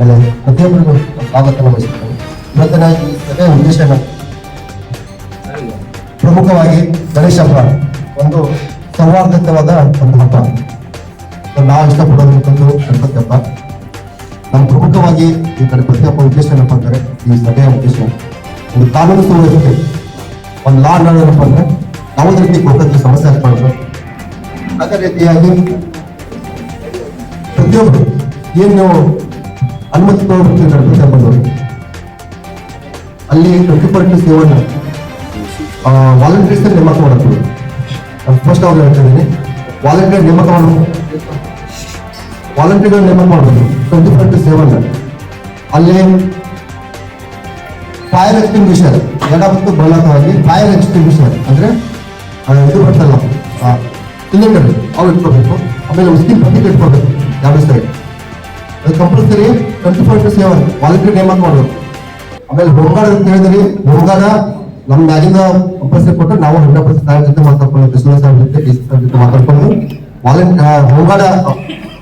ಆಮೇಲೆ ಪ್ರತಿಯೊಬ್ಬರಿಗೂ ಸ್ವಾಗತವನ್ನು ವಹಿಸುತ್ತೇನೆ ಇವತ್ತಿನ ಈ ಸಭೆಯ ಉದ್ದೇಶ ಪ್ರಮುಖವಾಗಿ ಗಣೇಶ ಹಬ್ಬ ಒಂದು ಸೌಹಾರ್ದಯುತವಾದ ಒಂದು ಹಬ್ಬ. ನಾವು ಇಷ್ಟಪಡುವಂಥದ್ದು ಗಣಪತಿ ಹಬ್ಬ. ನಮ್ಮ ಪ್ರಮುಖವಾಗಿ ಈ ಗಣಪತಿ ಹಬ್ಬ ಉದ್ದೇಶ ಏನಪ್ಪ ಅಂದರೆ ಈ ಸಭೆಯ ಉದ್ದೇಶ. ಒಂದು ಕಾನೂನು ಸುವ್ಯವಸ್ಥೆ. ಒಂದು ಲಾ ಏನಪ್ಪ ಅಂದ್ರೆ ಯಾವುದೇ ರೀತಿ ಗೋಕಕ್ಕೆ ಸಮಸ್ಯೆ ಆಗ್ಬಾರ್ದು. ಅದೇ ರೀತಿಯಾಗಿ ಪ್ರತಿಯೊಬ್ಬರು ಏನು ಅನುಮತಿ ತಗೋಬೇಕು ಗಣಪತಿ ಹಬ್ಬದವರು ಅಲ್ಲಿ ಟ್ವೆಂಟಿ ಪರ್ಟಿ ಸೇವನ್ನ ವಾಲಂಟಿಯರ್ಸ್ ನೇಮಕ ಮಾಡಬೇಕು. ನಾನು ಫಸ್ಟ್ ಅವ್ರು ಹೇಳ್ತಾ ಇದ್ದೀನಿ ವಾಲಂಟಿಯರ್ ನೇಮಕ ಮಾಡಬೇಕು. ವಾಲಂಟಿಯರ್ ನೇಮಕ ಮಾಡಬೇಕು. Twenty four to seven. ಅಲ್ಲಿ ಫೈರ್ ಎಕ್ಸ್ಟಿಂಗ್ವಿಷರ್ ಎಡ ಮತ್ತು ಬಲವಾಗಿ ಫೈರ್ ಎಕ್ಸ್ಟಿಂಗ್ವಿಷರ್ ಅಂದ್ರೆ ಇದು ಬರ್ತಲ್ಲ ಸಿಲಿಂಡರ್ ಅವ್ರು ಇಟ್ಕೋಬೇಕು ಆಮೇಲೆ ಉಸ್ಕಿನ್ ಪಟ್ಟಿ ಇಟ್ಕೋಬೇಕು ಯಾವ side compulsory twenty four to seven volunteer ನೇಮಕ ಮಾಡಬೇಕು. ಆಮೇಲೆ ಹೋಮ್ಗಾರ್ಡ್ ಅಂತ ಹೇಳಿದ್ರಿ ಹೋಗಾಡ ನಮ್ಮ ಮ್ಯಾಗಿಂದ ಕಂಪಲ್ಸರಿ ಕೊಟ್ಟು ನಾವು ಹಂಡ್ರೆಡ್ ಪರ್ಸೆಂಟ್ ಸಾರ್ ಜೊತೆ ಮಾತಾಡ್ಕೊಂಡು ಬಿಸಿಲು ಸಾರ್ ಜೊತೆ, ಡಿ ಸಿ ಜೊತೆ ಮಾತಾಡ್ಕೊಂಡು ವಾಲಂಟ್ ಹೋಗಾಡ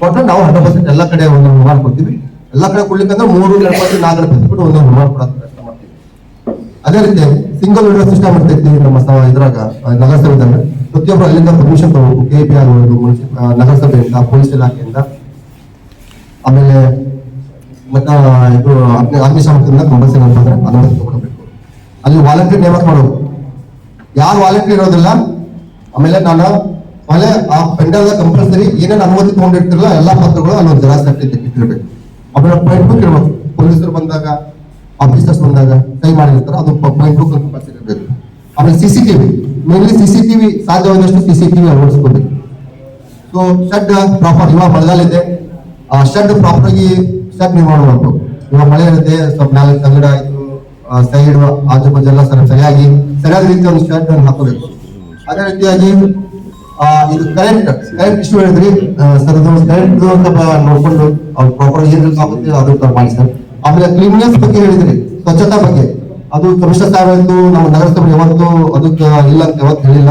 ಕೊಟ್ಟು ನಾವು ಹಂಡ್ರೆಡ್ ಪರ್ಸೆಂಟ್ ಎಲ್ಲ ಕಡೆ ಒಂದು ಹೋಮ್ಗಾರ್ಡ್ ಕೊಡ್ತೀವಿ. ಎಲ್ಲ ಕಡೆ ಕೊಡ್ಲಿಕ್ಕಂದ್ರೆ ಮೂರು ಗಣಪತಿ ನಾಲ್ಕು ಗಣಪತಿ ಬಿಟ್ಟು ಕೊಡೋ ಪ್ರಯತ್ನ ಮಾಡ್ತೀವಿ. ಅದೇ ರೀತಿ ಸಿಂಗಲ್ ವಿಂಡೋ ಸಿಸ್ಟಮ್ ಇರ್ತೈತಿ ನಮ್ಮ ಇದ್ರಾಗ ನಗರಸಭೆ ನಗರಸಭೆದಾಗ ಪ್ರತಿಯೊಬ್ಬರು ಅಲ್ಲಿಂದ ಪರ್ಮಿಷನ್ ತಗೋಬೇಕು ಕೆ ಪಿ ಆರ್ ನಗರಸಭೆಯಿಂದ ಪೊಲೀಸ್ ಇಲಾಖೆಯಿಂದ. ಆಮೇಲೆ ಮತ್ತೆ ಇದು ಅಗ್ನಿ ಅಗ್ನಿಶಾಮಕದಿಂದ ಕಂಪಲ್ಸರಿ ಅಂತಂದ್ರೆ ಅನುಮತಿ ತಗೊಳ್ಬೇಕು ಅಲ್ಲಿ ವಾಲಂಟಿಯರ್ ನೇಮಕ ಮಾಡೋದು? ಯಾರು ವಾಲಂಟಿಯರ್ ಇರೋದಿಲ್ಲ? ಆಮೇಲೆ ನಾನು ಆಮೇಲೆ ಆ ಪೆಂಡಲ್ ಕಂಪಲ್ಸರಿ ಏನೇನು ಅನುಮತಿ ತಗೊಂಡಿರ್ತಿರಲ್ಲ ಎಲ್ಲಾ ಪತ್ರಗಳು ಅಲ್ಲಿ ಒಂದು ಜೆರಾಕ್ಸ್ ಇಟ್ಟಿರ್ಬೇಕು. ಆಮೇಲೆ ಪಾಯಿಂಟ್ ಬುಕ್ ಇರ್ಬೇಕು. ಪೊಲೀಸರು ಬಂದಾಗ ಆಫೀಸರ್ಸ್ ಬಂದಾಗ ಕೈ ಮಾಡಿರ್ತಾರೆ, ಅದು ಪಾಯಿಂಟ್ ಬುಕ್ ಕಂಪಲ್ಸರಿ ಇರಬೇಕು. ಆಮೇಲೆ ಸಿಸಿಟಿವಿ ಮೇನ್ಲಿ ಸಿಸಿಟಿವಿ ಸಾಧ್ಯವಾದಷ್ಟು ಸಿ ಸಿ ಸಿಸಿಟಿವಿ ಅಳವಡಿಸ್ಕೋಬೇಕು. ಸೊ ಶೆಡ್ ಪ್ರಾಪರ್ ಇವಾಗ ಮಳೆಗಾಲ ಇದೆ. ಆ ಶೆಡ್ ಪ್ರಾಪರ್ ಆಗಿ ಶೆಡ್ ನಿರ್ಮಾಣಬೇಕು ಇವಾಗ ಮಳೆ ಇರುತ್ತೆ, ಸ್ವಲ್ಪ ನಾಲ್ಕು ತಗಡ ಆಯ್ತು ಸೈಡ್ ಆಜು ಬಾಜು ಎಲ್ಲ ಸರ್ ಸರಿಯಾಗಿ, ಸರಿಯಾದ ರೀತಿ ಒಂದು ಶೆಡ್ ಅನ್ನು ಹಾಕೋಬೇಕು. ಅದೇ ರೀತಿಯಾಗಿ ಇದು ಕರೆಂಟ್ ಕರೆಂಟ್ ಇಶ್ಯೂ ಹೇಳಿದ್ರಿ ಸರ್ ಅದು ಕರೆಂಟ್ ಬ- ನೋಡ್ಕೊಂಡು ಅವ್ರು ಪ್ರಾಪರ್ ಏನ್ ಆಗುತ್ತೆ ಅದು ತರ ಮಾಡಿ ಸರ್ ಆಮೇಲೆ ಕ್ಲೀನ್ನೆಸ್ ಬಗ್ಗೆ ಹೇಳಿದ್ರಿ, ಸ್ವಚ್ಛತಾ ಬಗ್ಗೆ. ಅದು ಕಮಿಷನರ್ ಸಾಹೇಬ್ ಎಂದು ನಮ್ಮ ನಗರಸಭೆ ಯಾವತ್ತು ಅದಕ್ಕೆ ಇಲ್ಲ ಅಂತ ಯಾವತ್ತು ಹೇಳಿಲ್ಲ.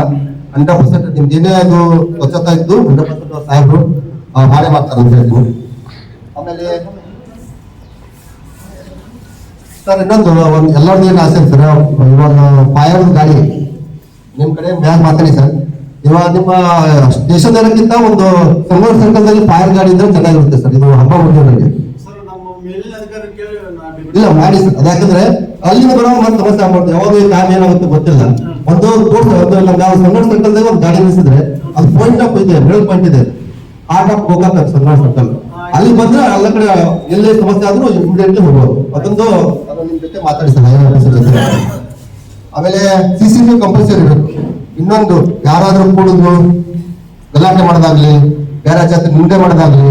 ಹಂಡ್ರೆಡ್ ಪರ್ಸೆಂಟ್ ನಿಮ್ದು ಏನೇ ಅದು ಸ್ವಚ್ಛತಾ ಇದ್ದು, ಹಂಡ್ರೆಡ್ ಪರ್ಸೆಂಟ್ ಸಾಹೇಬರು ಮಾಡೇ ಮಾಡ್ತಾರೆ ಅಂತ ಹೇಳ್ತೀನಿ ಆಮೇಲೆ ಸರ್ ಇನ್ನೊಂದು ಒಂದು ಎಲ್ಲರದ್ದು ಏನು ಆಸೆ ಸರ್ ಇವಾಗ ಫೈರ್ ಗಾಡಿ ನಿಮ್ಮ ಕಡೆ ಮ್ಯಾಗ್ ಮಾತಾಡಿ ಸರ್. ಇವಾಗ ನಿಮ್ಮ ಸ್ಟೇಷನ್ ಒಂದು ಸಂಗೂರ್ ಸರ್ಕಲ್ದಲ್ಲಿ ಫೈರ್ ಗಾಡಿ ಇದ್ರೆ ಚೆನ್ನಾಗಿರುತ್ತೆ ಸರ್ ಇದು ಹಬ್ಬ ಹುಡುಗರಲ್ಲಿ ಇಲ್ಲ ಮಾಡಿ ಸರ್ ಅದ್ಯಾಕಂದ್ರೆ ಅಲ್ಲಿ ಬರೋ ಮತ್ತೆ ಸಮಸ್ಯೆ ಆಗ್ಬಾರ್ದು ಯಾವಾಗ ಈ ಕಾಮ್ ಏನಾಗುತ್ತೆ ಗೊತ್ತಿಲ್ಲ. ಒಂದು ತೋರ್ಸ ಒಂದು ನಾವು ಸರ್ಕಲ್ದಾಗ ಒಂದು ಗಾಡಿ ನಿಲ್ಲಿಸಿದ್ರೆ ಅದು ಪಾಯಿಂಟ್ ಆಫ್ ಇದೆ ಮಿಡಲ್ ಪಾಯಿಂಟ್ ಇದೆ. ಆರ್ಟ್ ಆಫ್ ಹೋಗಕ್ಕೆ ಸಂಗಡ ಸರ್ಕಲ್ ಅಲ್ಲಿ ಬಂದ್ರೆ ಎಲ್ಲ ಕಡೆ ಎಲ್ಲೇ ಸಮಸ್ಯೆ ಆದ್ರೂ ಇಮಿಡಿಯೇಟ್ಲಿ ಹೋಗೋದು ಅದೊಂದು ಅದು ನಿಮ್ ಜೊತೆ ಮಾತಾಡಿ ಸರ್ ಹೈವೇ ಆಫೀಸರ್ ಜೊತೆ. ಆಮೇಲೆ ಸಿ ಸಿ ಟಿವಿ ಕಂಪಲ್ಸರಿ ಇರಬೇಕು ಇನ್ನೊಂದು, ಯಾರಾದ್ರೂ ಕೂಡಿದ್ರು, ಗಲಾಟೆ ಮಾಡೋದಾಗ್ಲಿ, ಬೇರೆ ಜಾತಿ ನಿಂದೆ ಮಾಡೋದಾಗ್ಲಿ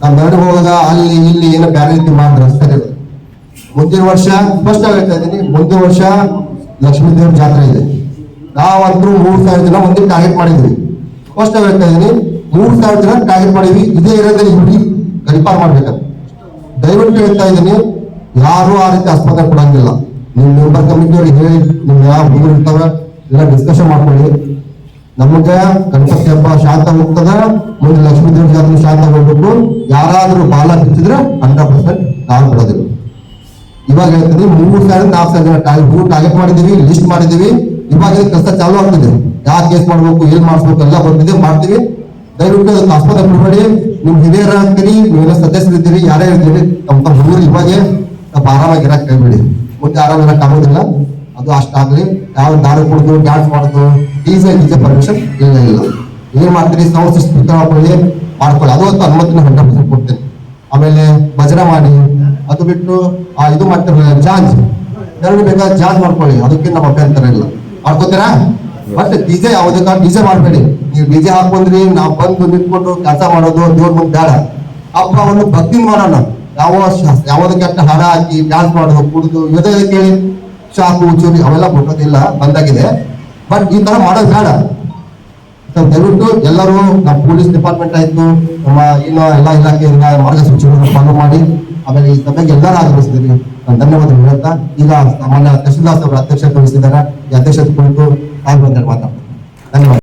ನಾವು ಮೆರಡು ಹೋದಾಗ ಅಲ್ಲಿ ಇಲ್ಲಿ ಏನೋ ಬೇರೆ ರೀತಿ ಮಾಡಿದ್ರೆ ಇರೋದು. ಮುಂದಿನ ವರ್ಷ ಸ್ಪಷ್ಟ ಹೇಳ್ತಾ ಇದ್ದೀನಿ, ಮುಂದಿನ ವರ್ಷ ಲಕ್ಷ್ಮೀ ದೇವ್ರ ಜಾತ್ರೆ ಇದೆ. ನಾವಂತೂ ಮೂರು ಸಾವಿರ ಜನ ಒಂದೇ ಟಾರ್ಗೆಟ್ ಮಾಡಿದ್ವಿ ಸ್ಪಷ್ಟ ಹೇಳ್ತಾ ಇದ್ದೀನಿ, ಮೂರು ಸಾವಿರ ಜನ ಟಾರ್ಗೆಟ್ ಮಾಡಿದ್ವಿ ಇದೇ ಏರಿಯಾದಲ್ಲಿ ಗಡಿಪಾರ್ ಮಾಡ್ಬೇಕಂತ ದಯವಿಟ್ಟು ಹೇಳ್ತಾ ಇದ್ದೀನಿ, ಯಾರು ಆ ರೀತಿ ಆಸ್ಪತ್ರೆ ಕೊಡಂಗಿಲ್ಲ. ನಿಮ್ ಮೆಂಬರ್ ಕಮಿಟಿ ಅವ್ರಿಗೆ ಹೇಳಿ ನಿಮ್ ಯಾವ ಹುಡುಗರು ಇರ್ತಾವೆ ಎಲ್ಲ ಡಿಸ್ಕಷನ್ ಮಾಡ್ಕೊಳ್ಳಿ. ನಮಗೆ ಗಣಪತಿ ಹಬ್ಬ ಶಾಂತ ಹೋಗ್ತದೆ, ಮುಂದೆ ಲಕ್ಷ್ಮೀ ದೇವ್ರ ಜಾತ್ರೆ ಶಾಂತ ಹೋಗ್ಬಿಟ್ಟು ಯಾರಾದ್ರೂ ಬಾಲ ಬಿಚ್ಚಿದ್ರೆ ಹಂಡ್ರೆಡ್ ಪರ್ಸೆಂಟ್ ನಾವು ಕೊಡೋದಿಲ್ಲ. ಇವಾಗ ಹೇಳ್ತೀನಿ, ಮೂರು ಸಾವಿರ ನಾಲ್ಕು ಸಾವಿರ ಜನ ಟಾರ್ಗೆಟ್ ಮಾಡಿದೀವಿ ಲಿಸ್ಟ್ ಮಾಡಿದೀವಿ ಇವಾಗ ಕೆಲಸ ಚಾಲು ಆಗ್ತಿದೆ. ಯಾವ ಕೇಸ್ ಮಾಡ್ಬೇಕು, ಏನ್ ಮಾಡಿಸ್ಬೇಕು ಎಲ್ಲ ಬಂದಿದೆ ಮಾಡ್ತೀವಿ. ದಯವಿಟ್ಟು ಆಸ್ಪತ್ರೆ ಬಿಡಬೇಡಿ. ನಿಮ್ ಹಿರಿಯರ ಆಗ್ತೀರಿ ನೀವೆಲ್ಲ ಸದಸ್ಯರಿದ್ದೀರಿ, ಯಾರೇ ಇರ್ತೀರಿ, ತಮ್ಮ ತಮ್ಮ ಹುಡುಗರು ಇವಾಗೆ ಸ್ವಲ್ಪ ಆರಾಮಾಗಿ ಇರಕ್ ಕೈಬಿಡಿ ಮುಂದೆ ಆರಾಮ ಇರಕ್ ಆಗೋದಿಲ್ಲ. ಅದು ಅಷ್ಟಾಗ್ಲಿ ಯಾವ ದಾರ ಕುಡಿದು ಡ್ಯಾನ್ಸ್ ಮಾಡುದು ಡಿಜೆ ಡಿಜೆ ಪರ್ಮಿಷನ್ ಇಲ್ಲ ಇಲ್ಲ. ಏನ್ ಮಾಡ್ತೀರಿ ಸೌಂಡ್ ಸಿಸ್ಟಮ್ ಮಾಡ್ಕೊಳ್ಳಿ ಮಾಡ್ಕೊಳ್ಳಿ. ಅದು ಒಂದು ಅನುಮತಿನ ಹಂಡ್ರೆಡ್ ಪರ್ಸೆಂಟ್ ಕೊಡ್ತೇನೆ. ಆಮೇಲೆ ಭಜನೆ ಮಾಡಿ, ಅದು ಬಿಟ್ಟು, ಆ, ಇದು ಮಾಡ್ತಾರೆ ಜಾಂಜ್ ಎರಡು ಬೇಕಾದ ಜಾಂಜ್ ಮಾಡ್ಕೊಳ್ಳಿ. ಅದಕ್ಕೆ ನಮ್ಮ ಅಭ್ಯಂತರ ಇಲ್ಲ. ಮಾಡ್ಕೋತೀರಾ? ಬಟ್ ಡಿಜೆ ಯಾವುದಕ್ಕ ಡಿಜೆ ಮಾಡಬೇಡಿ. ನೀವು ಡಿಜೆ ಹಾಕೊಂಡ್ರಿ, ನಾವು ಬಂದು ನಿಂತ್ಕೊಂಡು ಕೆಲಸ ಮಾಡೋದು, ದೇವ್ರ ಮುಂದೆ ಬೇಡ. ಹಬ್ಬವನ್ನು ಭಕ್ತಿ ಮಾಡೋಣ. ಯಾವ ಯಾವುದೇ ಕೆಟ್ಟ ಹಾಡ ಹಾಕಿ ಡ್ಯಾನ್ಸ್ ಮಾಡೋದು, ಕುಡಿದು ಇದೇ ಕೇಳಿ, ಚಾಕು, ಚೂರಿ, ಅವೆಲ್ಲ ಕೊಟ್ಟೋದಿಲ್ಲ, ಬಂದಾಗಿದೆ. ಬಟ್ ಈ ತರ ಮಾಡೋದು ಬೇಡ. ದಯವಿಟ್ಟು ಎಲ್ಲರೂ ನಮ್ಮ ಪೊಲೀಸ್ ಡಿಪಾರ್ಟ್ಮೆಂಟ್ ಆಯ್ತು, ನಮ್ಮ ಇನ್ನೂ ಎಲ್ಲ ಇಲಾಖೆಯಿಂದ ಮಾರ್ಗಸೂಚಿಗಳನ್ನು ಫಾಲೋ ಮಾಡಿ. ಆಮೇಲೆ ಈ ಸಭೆಗೆ ಎಲ್ಲರೂ ಆಗಮಿಸಿದ್ರಿ ಧನ್ಯವಾದ ಹೇಳುತ್ತಾ ಈಗ ಸಾಮಾನ್ಯ ತಹಶೀಲ್ದಾರ್ ಸಾಹೇಬರ ಅಧ್ಯಕ್ಷತೆ ವಹಿಸಿದ್ದಾರೆ. ಈ ಅಧ್ಯಕ್ಷತೆ ಕುರಿತು ತಾವು ಮಾತಾಡ್ತಾರೆ ಧನ್ಯವಾದ.